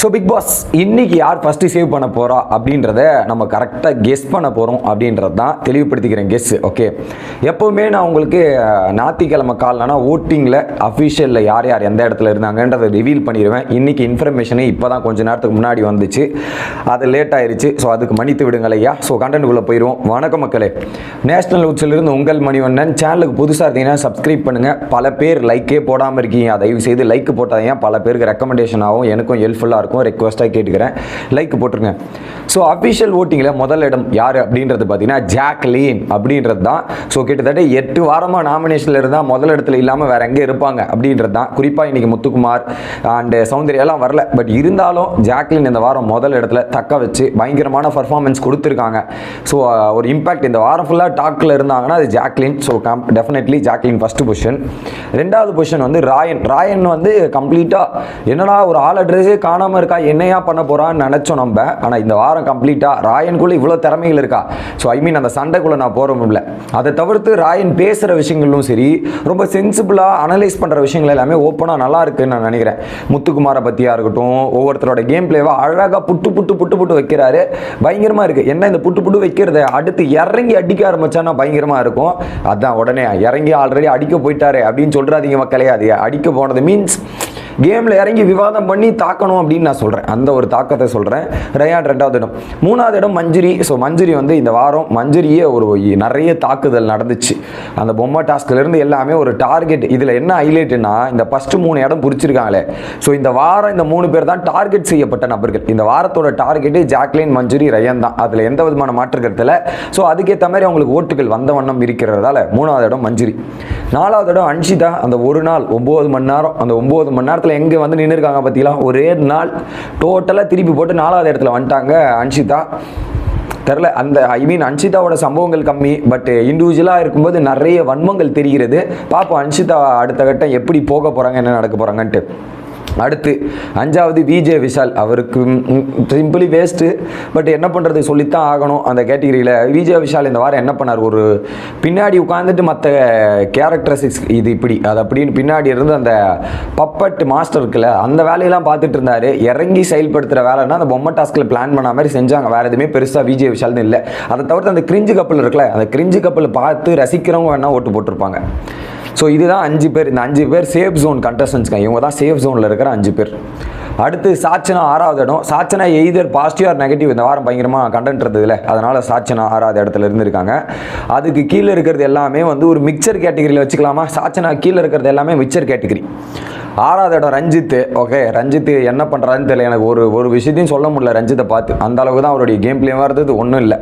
So big pass இன்னைக்கு யார் first save பண்ண போகிறா அப்படின்றத நம்ம கரெக்டாக கெஸ் பண்ண போகிறோம் அப்படின்றது தான் தெளிவுபடுத்திக்கிறேன் கெஸ் ஓகே எப்போவுமே நான் உங்களுக்கு ஞாயிற்றுக்கிழமை காலனா ஓட்டிங்கில் அஃபிஷியலில் யார் யார் எந்த இடத்துல இருந்தாங்கன்றதை ரிவீல் பண்ணிடுவேன். இன்றைக்கி இன்ஃபர்மேஷனே இப்போ தான் கொஞ்சம் நேரத்துக்கு முன்னாடி வந்துச்சு. அது லேட் ஆயிடுச்சு ஸோ அதுக்கு மன்னித்து விடுங்கள் ஐயா. ஸோ கண்டென்ட்டுக்குள்ளே போயிடுவோம் வணக்கம் மக்களே. நேஷனல் உச்சிலிருந்து உங்கள் மணிவண்ணன். சேனலுக்கு புதுசாக இருந்தீங்கன்னா சப்ஸ்கிரைப் பண்ணுங்கள் பல பேர் லைக்கே போடாமல் இருக்கீங்க. தயவு செய்து லைக் போட்டாதீங்க. பல பேருக்கு ரெக்கமெண்டேஷன் ஆகும். எனக்கும் ஹெல்ப்ஃபுல்லாக இருக்கும். ரெக்வஸ்ட்டாக கேட்டுக்கிறேன். லைக் போட்டுருங்க. ஸோ அஃபிஷியல் ஓட்டிங்கில் முதல் இடம் யார் அப்படின்றது பார்த்தீங்கன்னா ஜாக்லீன் அப்படின்றது தான். ஸோ கிட்டத்தட்ட எட்டு வாரமாக நாமினேஷனில் இருந்தால் முதல் இடத்துல இல்லாமல் வேற எங்கே இருப்பாங்க அப்படின்றது தான். குறிப்பாக இன்னைக்கு முத்துக்குமார் அண்டு சௌந்தர்யாலாம் வரல. பட் இருந்தாலும் ஜாக்லின் இந்த வாரம் முதல் இடத்துல தக்க வச்சு பயங்கரமான பர்ஃபார்மன்ஸ் கொடுத்துருக்காங்க. ஸோ ஒரு இம்பாக்ட் இந்த வாரம் ஃபுல்லாக டாக்கில் இருந்தாங்கன்னா அது Jacqueline so come definitely Jacqueline first position ரெண்டாவது பொசிஷன் வந்து ராயன் ராயன் வந்து கம்ப்ளீட்டாக என்னடா ஒரு ஆள் அட்ரஸே காணாமல் இருக்கா? என்னையா பண்ண போகிறான்னு நினச்சோம் நம்ம. ஆனால் இந்த வாரம் கம்ப்ளீட்டாக ராயனுக்குள்ளே இவ்வளோ திறமைகள் இருக்கா? ஸோ ஐ மீன் அந்த சண்டைக்குள்ளே நான் போகிறோம் இல்லை அதை தவிர்த்து ராயன் பேசுகிற விஷயங்களும் சரி ரொம்ப சென்சிபிளாக அனலைஸ் பண்ணுற விஷயங்கள் எல்லாமே ஓப்பனாக நல்லா இருக்குன்னு நான் நினைக்கிறேன். முத்துக்குமாரை பற்றியாக இருக்கட்டும் ஒவ்வொருத்தரோட கேம் பிளேவை அழகாக புட்டு புட்டு புட்டு புட்டு வைக்கிறாரு. பயங்கரமாக இருக்குது என்ன இந்த புட்டு புட்டு வைக்கிறத அடுத்து இறங்கி அடிக்க ஆரம்பிச்சானா பயங்கரமாக இருக்கும். அதான் உடனே இறங்கி ஆல்ரெடி அடிக்க போயிட்டாரு அப்படின்னு சொல்கிறாதீங்க மக்களே. அது அடிக்க போனது மீன்ஸ் கேமில் இறங்கி விவாதம் பண்ணி தாக்கணும் அப்படின்னு நான் சொல்கிறேன் அந்த ஒரு தாக்கத்தை சொல்கிறேன் ரயான் ரெண்டாவது இடம். மூணாவது இடம் மஞ்சுரி. ஸோ மஞ்சுரி வந்து இந்த வாரம் மஞ்சுரியே ஒரு நிறைய தாக்குதல் நடந்துச்சு. அந்த பொம்மை டாஸ்க்லேருந்து எல்லாமே ஒரு டார்கெட் இதில் என்ன ஹைலைட்டுன்னா இந்த ஃபஸ்ட்டு மூணு இடம் பிடிச்சிருக்காங்களே. ஸோ இந்த வாரம் இந்த மூணு பேர் தான் டார்கெட் செய்யப்பட்ட நபர்கள். இந்த வாரத்தோட டார்கெட்டு ஜாக்லின் மஞ்சுரி ரயன் தான். அதில் எந்த விதமான மாற்று கருத்தில் ஸோ அதுக்கேற்ற மாதிரி அவங்களுக்கு ஓட்டுகள் வந்த வண்ணம் இருக்கிறதால மூணாவது இடம் மஞ்சுரி. நாலாவது இடம் அன்ஷிதா. அந்த ஒரு நாள் ஒம்பது மணி நேரம். அந்த ஒம்பது மணி நேரத்தில் எங்கே வந்து நின்றுருக்காங்க பார்த்தீங்களா ஒரே நாள் டோட்டலாக திருப்பி போட்டு நாலாவது இடத்துல வந்துட்டாங்க அன்ஷிதா. தெரில அந்த ஐ மீன் அன்ஷிதாவோட சம்பவங்கள் கம்மி பட் இண்டிவிஜுவலாக இருக்கும்போது நிறைய வன்மங்கள் தெரிகிறது. பார்ப்போம் அன்ஷிதா அடுத்த கட்டம் எப்படி போக போகிறாங்க என்ன நடக்க போகிறாங்கன்ட்டு அடுத்து அஞ்சாவது விஜே விஷால். அவருக்கு சிம்பிளி வேஸ்ட்டு பட் என்ன பண்ணுறது சொல்லித்தான் ஆகணும் அந்த கேட்டகரியில். விஜே விஷால் இந்த வாரம் என்ன பண்ணார்? ஒரு பின்னாடி உட்காந்துட்டு மற்ற கேரக்டரிஸ்டிக்ஸ் இது இப்படி. அது அப்படின்னு பின்னாடி இருந்து அந்த பப்பட் மாஸ்டர் இருக்குல்ல அந்த வேலையெல்லாம் பார்த்துட்டு இருந்தார். இறங்கி செயல்படுத்துகிற வேலைன்னா அந்த பொம்மை டாஸ்கில் பிளான் பண்ண மாதிரி செஞ்சாங்க. வேறு எதுவுமே பெருசாக விஜே விஷால்னு இல்லை. அதை தவிர்த்து அந்த கிரிஞ்சு கப்பல் இருக்குல்ல அந்த கிரிஞ்சு கப்பல் பார்த்து ரசிக்கிறவங்க வேணால் ஓட்டு போட்டிருப்பாங்க. ஸோ இதுதான் அஞ்சு பேர். இந்த அஞ்சு பேர் சேஃப் ஜோன் கண்டஸ்டன்ஸ்ங்க இவங்க தான் சேஃப் ஜோனில் இருக்கிற அஞ்சு பேர். அடுத்து சாச்சனா ஆறாவது இடம். Sachana either positive or negative இந்த வாரம் பயங்கரமாக கண்டென்ட் இருந்ததுல. அதனால் சாச்சனா ஆறாவது இடத்துல இருந்திருக்காங்க. அதுக்கு கீழே இருக்கிறது எல்லாமே வந்து ஒரு மிக்சர் கேட்டகரியில் வச்சுக்கலாமா? சாச்சனா கீழே இருக்கிறது எல்லாமே மிக்சர் கேட்டகரி ஆறாவது இடம் ரஞ்சித். ஓகே ரஞ்சித் என்ன பண்ணுறாருன்னு தெரியல. எனக்கு ஒரு ஒரு விஷயத்தையும் சொல்ல முடியல ரஞ்சித்தை பார்த்து. அந்த அளவுக்கு தான் அவருடைய கேம் பிளேவாக இருந்தது. ஒன்றும் இல்லை.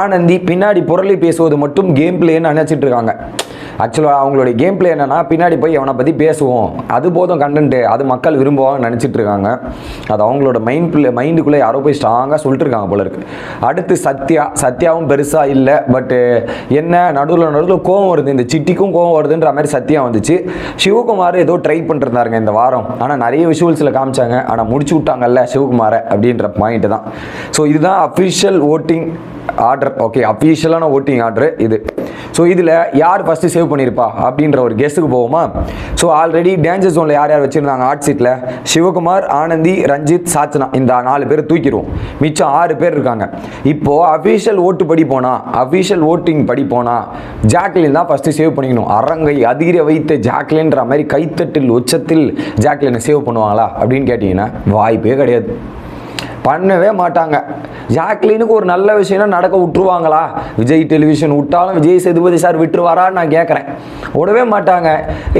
ஆனந்தி பின்னாடி புரளி பேசுவது மட்டும் கேம் பிளேன்னு நினச்சிட்டு இருக்காங்க. ஆக்சுவலாக அவங்களுடைய கேம் பிளே என்னன்னா பின்னாடி போய் அவனை பற்றி பேசுவோம். அது போதும் கண்டென்ட்டு அது மக்கள் விரும்புவாங்க நினச்சிட்டு இருக்காங்க. அது அவங்களோட மைண்ட் பிள்ளை மைண்டுக்குள்ளே யாரோ போய் ஸ்ட்ராங்காக சொல்லிட்டு இருக்காங்க போல இருக்கு. அடுத்து சத்யா. சத்யாவும் பெருசாக இல்லை பட்டு என்ன நடுவில் நடுவில் கோவம் வருது. இந்த சிட்டிக்கும் கோவம் வருதுன்ற மாதிரி சத்யா வந்துச்சு. சிவகுமார் ஏதோ ட்ரை பண்ணிருந்தாருங்க இந்த வாரம். ஆனால் நிறைய விஷுவல்ஸில் காமிச்சாங்க. ஆனால் முடிச்சு விட்டாங்கல்ல சிவகுமாரை அப்படின்ற பாயிண்ட் தான். ஸோ இதுதான் அஃபிஷியல் ஓட்டிங் ஆர்டர் ஓகே அஃபிஷியலான ஓட்டிங் ஆர்டர் இது. ஸோ இதில் யார் ஃபஸ்ட்டு சேவ் பண்ணியிருப்பா அப்படின்ற ஒரு கெஸ்ட்டுக்கு போவோமா? ஸோ ஆல்ரெடி டேஞ்சர் ஜோனில் யார் யார் வச்சுருந்தாங்க? ஆர்ட் சீட்டில் சிவகுமார் ஆனந்தி ரஞ்சித் சாச்சனா இந்த நாலு பேர் தூக்கிடுவோம். மிச்சம் ஆறு பேர் இருக்காங்க. இப்போது அஃபிஷியல் ஓட்டு படி போனால் அஃபீஷியல் ஓட்டிங் படி போனால் ஜாக்லின் தான் ஃபஸ்ட்டு சேவ் பண்ணிக்கணும். அரங்கை அதிர வைத்த ஜாக்லின்ற மாதிரி கைத்தட்டில் உச்சத்தில் ஜாக்லினை சேவ் பண்ணுவாங்களா அப்படின்னு கேட்டிங்கன்னா வாய்ப்பே கிடையாது. பண்ணவே மாட்டாங்க. ஜாக்லினுக்கு ஒரு நல்ல விஷயம்னா நடக்க விட்டுருவாங்களா? விஜய் டெலிவிஷன் விட்டாலும் விஜய் சேதுபதி சார் விட்டுருவாரான்னு நான் கேட்குறேன் விடவே மாட்டாங்க.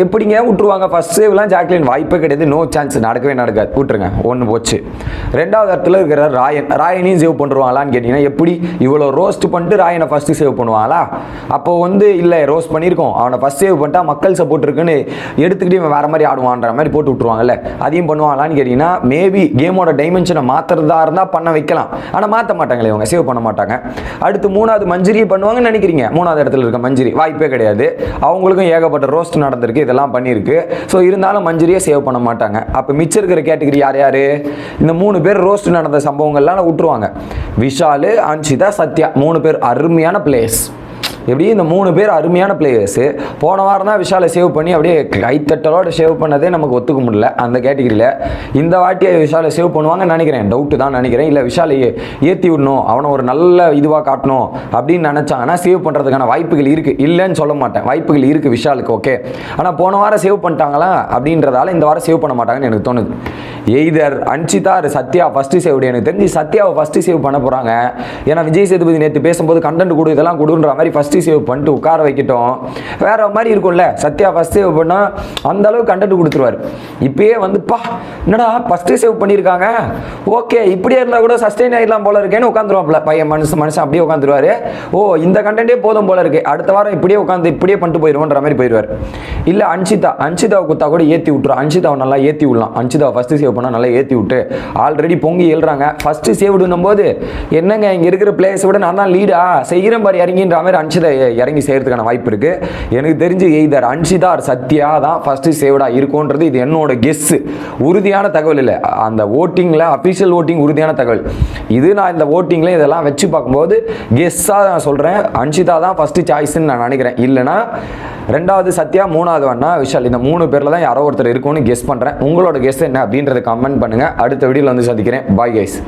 எப்படிங்க விட்டுருவாங்க? ஃபர்ஸ்ட் சேவ்லாம் ஜாக்லின் வாய்ப்பே கிடையாது. நோ சான்ஸ் நடக்கவே நடக்காது. விட்டுருங்க. ஒன்று போச்சு. ரெண்டாவது இடத்துல இருக்கிற ராயன் ராயனையும் சேவ் பண்ணுவாங்களான்னு கேட்டிங்கன்னா எப்படி இவ்வளோ ரோஸ்ட் பண்ணிட்டு ராயனை ஃபஸ்ட்டு சேவ் பண்ணுவாங்களா? அப்போ வந்து இல்லை ரோஸ்ட் பண்ணியிருக்கோம். அவனை ஃபஸ்ட் சேவ் பண்ணிட்டா மக்கள் சப்போர்ட் இருக்குன்னு எடுத்துக்கிட்டு இவன் வேறு மாதிரி ஆடுவான்ற மாதிரி போட்டு விட்ருவாங்கல்ல அதையும் பண்ணுவாங்களான்னு கேட்டிங்கன்னா மேபி கேமோட டைமென்ஷனை மாற்றுறது இருந்தால் பண்ண வைக்கலாம். ஆனால் மாற்ற மாட்டாங்களே இவங்க. சேவ் பண்ண மாட்டாங்க. அடுத்து மூணாவது மஞ்சிரியை பண்ணுவாங்கன்னு நினைக்கிறீங்க. மூணாவது இடத்துல இருக்க மஞ்சரி. வாய்ப்பே கிடையாது. அவங்களுக்கும் ஏகப்பட்ட ரோஸ்ட் நடந்திருக்கு. இதெல்லாம் பண்ணியிருக்கு. ஸோ இருந்தாலும் மஞ்சரியை சேவ் பண்ண மாட்டாங்க. அப்போ மிச்சம் இருக்கிற கேட்டகரி யார் யார்? இந்த மூணு பேர் ரோஸ்ட் நடந்த சம்பவங்கள்லாம் விட்டுருவாங்க விஷாலு அன்ஷிதா சத்யா. மூணு பேர் அருமையான பிளேஸ் எப்படியும் இந்த மூணு பேர் அருமையான பிளேயர்ஸு போன வாரம் தான் விஷாலை சேவ் பண்ணி அப்படியே கைத்தட்டலோட சேவ் பண்ணதே நமக்கு ஒத்துக்க முடியல அந்த கேட்டகிரியில் இந்த வாட்டி விஷாலை சேவ் பண்ணுவாங்கன்னு நினைக்கிறேன். டவுட்டு தான் நினைக்கிறேன். இல்லை விஷாலை ஏற்றி விடணும் அவனை ஒரு நல்ல இதுவாக காட்டணும் அப்படின்னு நினச்சாங்கன்னா சேவ் பண்ணுறதுக்கான வாய்ப்புகள் இருக்குது இல்லைன்னு சொல்ல மாட்டேன். வாய்ப்புகள் இருக்குது விஷாலுக்கு ஓகே ஆனால் போன வாரம் சேவ் பண்ணிட்டாங்களா? அப்படின்றதால இந்த வாரம் சேவ் பண்ண மாட்டாங்கன்னு எனக்கு தோணுது. Either Anshitha Sathya first save எனக்கு தெரிஞ்சு சத்யாவை ஃபஸ்ட்டு சேவ் பண்ண போகிறாங்க ஏன்னா விஜய் சேதுபதி நேற்று பேசும்போது கண்டென்ட் கொடு இதெல்லாம் கொடுன்ற மாதிரி ஃபஸ்ட்டு சேவ் பண்ணிட்டு உட்கார வைக்கட்டும். வேற மாதிரி இருக்கும்ல. சத்யா ஃபஸ்ட் சேவ் பண்ணால் அந்த அளவுக்கு கண்டென்ட் கொடுத்துருவார். இப்பயே வந்துப்பா என்னடா ஃபஸ்ட்டு சேவ் பண்ணியிருக்காங்க. ஓகே இப்படியே இருந்தால் கூட சஸ்டெயின் ஆகிடலாம் போல இருக்கேன்னு உட்காந்துருவாப்ல பையன் மனுஷன் மனுஷன் அப்படியே உட்காந்துருவாரு. ஓ இந்த கண்டென்ட்டே போதும் போல இருக்கு. அடுத்த வாரம் இப்படியே உட்காந்து இப்படியே பண்ணிட்டு போயிடுவோன்ற மாதிரி போயிடுவார் இல்லை அன்சிதா அன்சிதாவை குத்தா கூட ஏற்றி விட்டுரும் அன்சிதாவை நல்லா ஏற்றி விடலாம். அன்சிதாவை ஃபஸ்ட்டு சேவ் பண்ணால் நல்லா ஏற்றி விட்டு ஆல்ரெடி பொங்கி எழுறாங்க. ஃபஸ்ட்டு சேவ்டுன்னும் போது என்னங்க இங்கே இருக்கிற பிளேயர்ஸை விட நான் தான் லீடா செய்கிறேன் பாரு இறங்கின்ற மாதிரி அன்சிதா மேட்ச்சில் இறங்கி செய்கிறதுக்கான வாய்ப்பு இருக்குது எனக்கு தெரிஞ்சு எய்தர் அன்சிதா சத்யா தான் ஃபஸ்ட்டு சேவ்டாக இருக்கும்ன்றது இது என்னோட கெஸ்ஸு உறுதியான தகவல் இல்லை. அந்த ஓட்டிங்கில் அஃபிஷியல் ஓட்டிங் உறுதியான தகவல். இது நான் இந்த ஓட்டிங்கில் இதெல்லாம் வச்சு பார்க்கும்போது கெஸ்ஸாக நான் சொல்கிறேன் அன்சிதா தான் ஃபஸ்ட்டு சாய்ஸ்ன்னு நான் நினைக்கிறேன். இல்லைனா ரெண்டாவது சத்யா மூணாவது வேணா விஷால் இந்த மூணு பேரில் தான் யாரோ ஒருத்தர் இருக்கும்னு கெஸ் பண்ணுறேன் உங்களோட கெஸ் என்ன அப்படின்றத கமெண்ட் பண்ணுங்கள் அடுத்த வீடியோவில் வந்து சந்திக்கிறேன். Bye guys